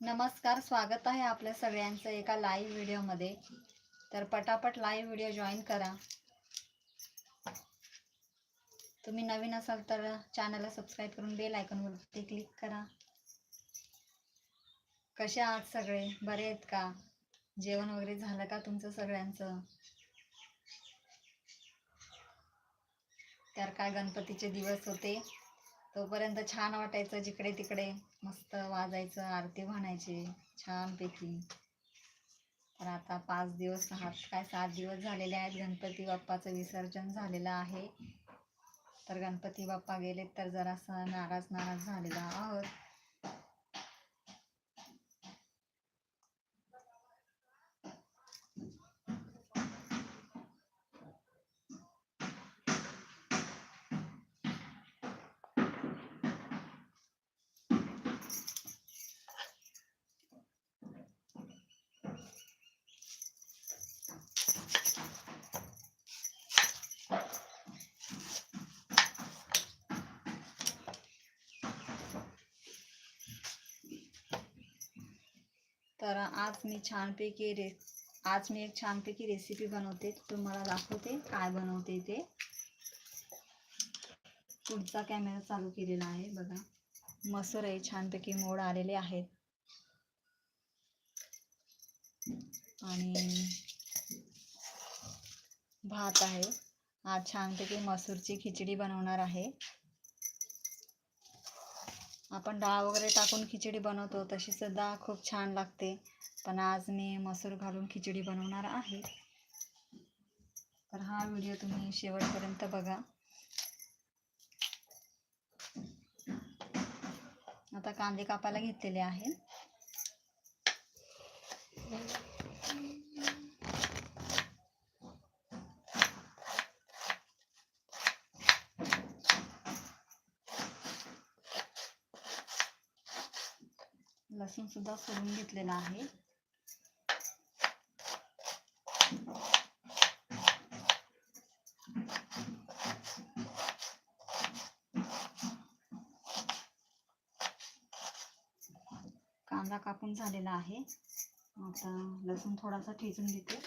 नमस्कार स्वागत आहे आपल्या सगळ्यांचं एका लाईव्ह व्हिडिओमध्ये तर पटापट लाईव्ह व्हिडिओ जॉईन करा. तुम्ही नवीन असाल तर चॅनलला सबस्क्राईब करून बेल आयकॉनवरती क्लिक करा. कसे आहात सगळे? बरे आहेत का? जेवण वगैरे झालं का तुमचं सगळ्यांचं? तर काय गणपतीचे दिवस होते? तोपर्यंत छान वाटायचं जिकडे तिकडे. मस्त वाजायचं आरती म्हणायची छानपैकी. तर आता पाच दिवस सहा काय सात दिवस झालेले आहेत. गणपती बाप्पाचं विसर्जन झालेलं आहे. तर गणपती बाप्पा गेले तर जरासं नाराज नाराज झालेला आहोत. तर आज मी छानपैकी रे आज मी एक छानपैकी रेसिपी बनवते. तुम्हाला दाखवते काय बनवते ते. पुढचा कॅमेरा चालू केलेला आहे बघा. मसूर आहे छानपैकी मोड आलेले आहेत. आणि भात आहे. आज छानपैकी मसूरची खिचडी बनवणार आहे. आपण डाळ वगैरे टाकून खिचडी बनवतो तशी सुद्धा खूप छान लागते. पण आज मी मसूर घालून खिचडी बनवणार आहे. तर हा व्हिडिओ तुम्ही शेवटपर्यंत बघा. आता कांदे कापायला घेतलेले आहेत. लसूण सुद्धा सोलून घेतलेला आहे. कांदा कापून झालेला आहे. आता लसूण थोडासा ठेचून घेते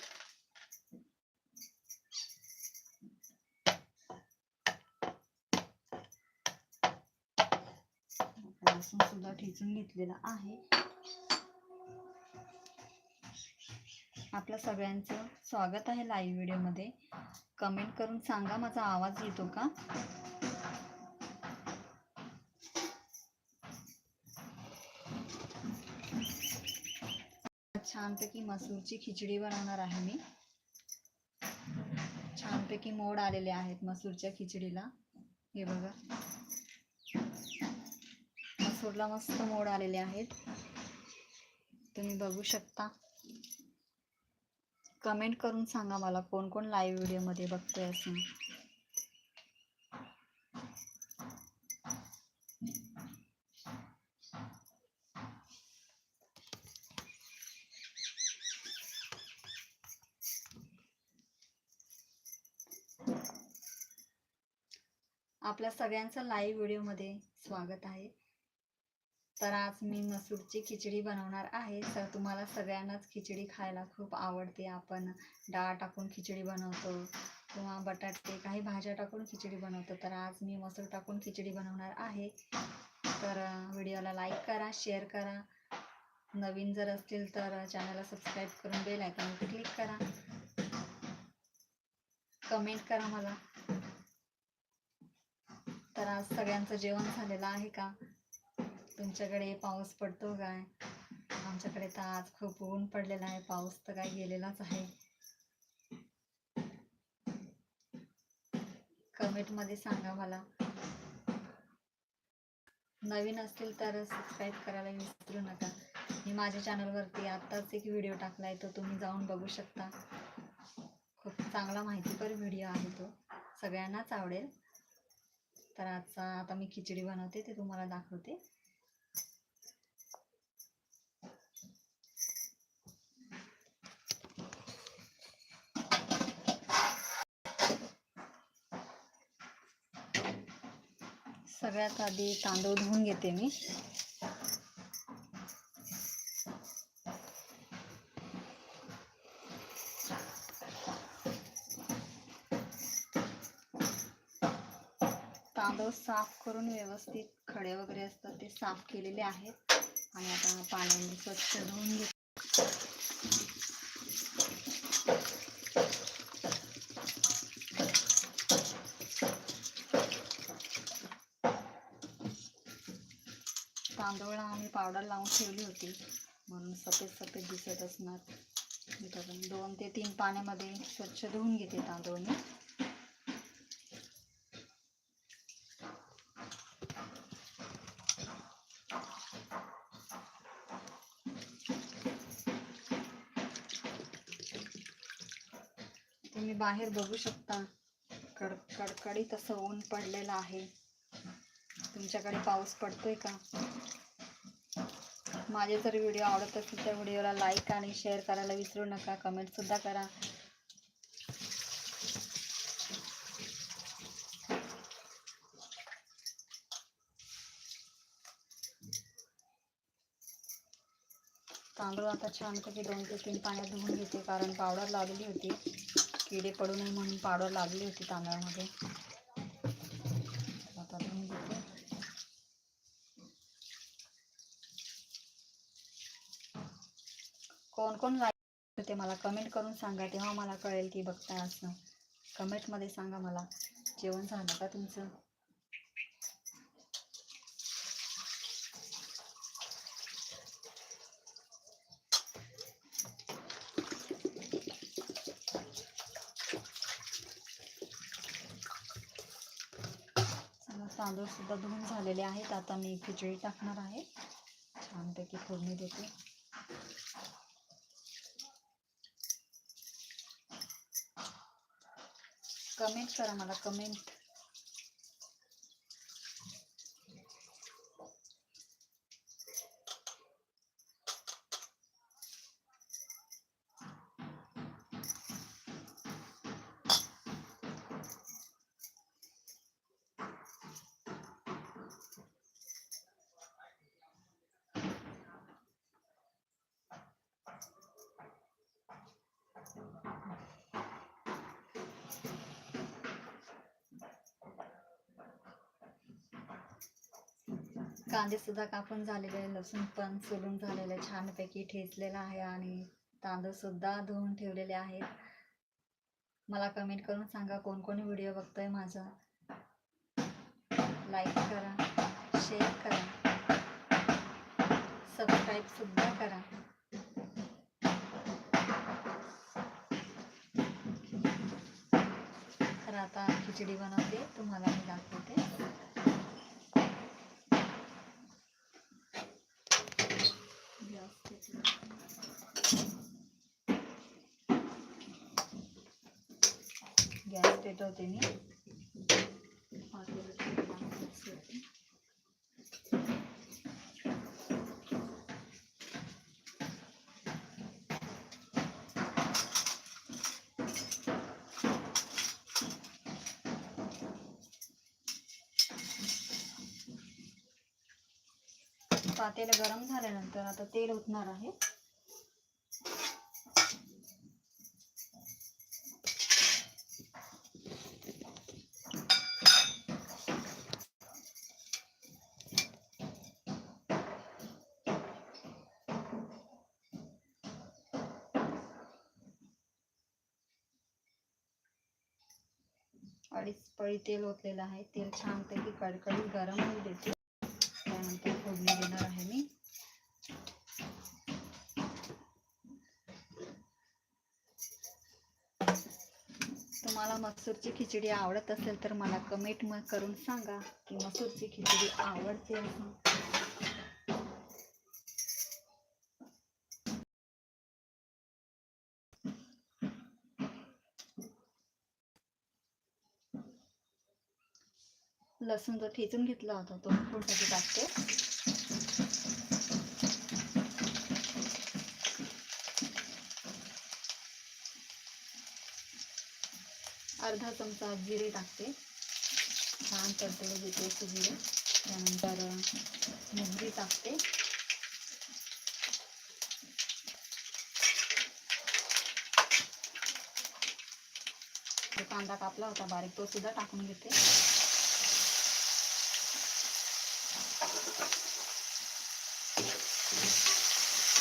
लसूण सुद्धा ठेचून घेतलेला आहे. आपल्या सगळ्यांचं स्वागत आहे लाईव्ह व्हिडिओमध्ये कमेंट करून सांगा माझा आवाज येतो का? छानपैकी मसूरची खिचडी बनवणार आहे मी. छानपैकी मोड आलेले आहेत मसूरच्या खिचडीला. हे बघा. मसूरला मस्त मोड आलेले आहेत. तुम्ही बघू शकता. कमेंट करून सांगा मला कोण कोण लाईव्ह व्हिडिओमध्ये बघतोय असं. आपल्या सगळ्यांचं लाईव्ह व्हिडिओमध्ये स्वागत आहे. तर आज मी मसूरची खिचडी बनवणार आहे. तर तुम्हाला सगळ्यांनाच खिचडी खायला खूप आवडते. आपण डाळ टाकून खिचडी बनवतो किंवा बटाटे काही भाज्या टाकून खिचडी बनवतो. तर आज मी मसूर टाकून खिचडी बनवणार आहे. तर व्हिडिओला लाईक करा शेअर करा. नवीन जर असतील तर चॅनलला सबस्क्राईब करून बेल आयकॉनवर क्लिक करा. कमेंट करा मला. तर आज सगळ्यांचं जेवण झालेलं आहे का? तुमच्याकडे पाऊस पडतो काय? आमच्याकडे तर आज खूप ऊन पडलेला आहे. पाऊस तर काय गेलेलाच आहे. कमेंटमध्ये सांगा मला. नवीन असतील तर सबस्क्राईब करायला विसरू नका. मी माझ्या चॅनलवरती आत्ताच एक व्हिडिओ टाकला आहे तो तुम्ही जाऊन बघू शकता. खूप चांगला माहितीपर व्हिडिओ आहे तो. सगळ्यांनाच आवडेल. तर आजचा आता मी खिचडी बनवते ते तुम्हाला दाखवते. सगत आधी तांदूळ धुन घते मी. तांदूळ साफ़ कर व्यवस्थित खडे वगैरह साफ़ के लिए आणि आता पाण्याने स्वच्छ धुन घेतो. तांदूळला आम्ही पावडर लावून ठेवली होती. म्हणून सफेद सफेद दिसत असणार. इथं दोन ते तीन पाण्यामध्ये स्वच्छ धुवून घेते तांदूळ मी. तुम्ही बाहेर बघू शकता कड कडकडीत असं ऊन पडलेलं आहे. तुमच्याकडे पाऊस पडतोय का? माझे जर व्हिडिओ आवडत असेल तर व्हिडिओला लाईक आणि शेअर करायला विसरू नका. कमेंटसुद्धा करा. तांदूळ आता छानपैकी दोन ते तीन पाण्यात धुवून घेते कारण पावडर लावलेली होती. किडे पडू नये म्हणून पावडर लावलेली होती तांदळामध्ये आता धुवून घेते कोण कोण लाईक ते मला कमेंट करून सांगा तेव्हा मला कळेल की बघताय असं. कमेंटमध्ये सांगा मला. जेवण झालं का तुमचं? सगळं तांदूळ सुद्धा धुवून झालेले आहेत. आता मी खिचडी टाकणार आहे. छानपैकी फोडणी देते. कमेंट करा मला कमेंट कांदे सुद्धा कापून झालेले आहे, लसूण पण सोलून झालेलं आहे, छानपैकी ठेचलेला आहे आणि तांदूळ सुद्धा धुवून ठेवलेले आहेत. मला कमेंट करून सांगा कोण कोण व्हिडिओ बघतोय माझा. लाईक करा शेअर करा सबस्क्राईब सुद्धा करा. तर आता खिचडी बनवते तुम्हाला मी दाखवते. गॅस पेटवते. गॅस मी पातेलं गरम झाल्यानंतर आता तेल ओतणार आहे. अडीच पळी तेल ओतलेलं आहे. तेल छानपैकी कडकडीत गरम होऊ देते त्यानंतर फोडणी देणार आहे मी तुम्हाला मसूरची खिचडी आवडत असेल तर मला कमेंट म करून सांगा की मसूरची खिचडी आवडते लसूण जो ठेचून घेतला होता तो फोडण्यासाठी टाकते? अर्धा चमचा जिरे टाकते. छान तडतडू देते असे जिरे. त्यानंतर मोहरी टाकते. कांदा कापला होता बारीक तो सुद्धा टाकून घेते.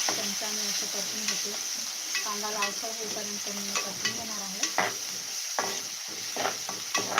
चमच्याने असं परतून घेते. कांदा लालसर होईपर्यंत मी परतून घेणार आहे. Thank you.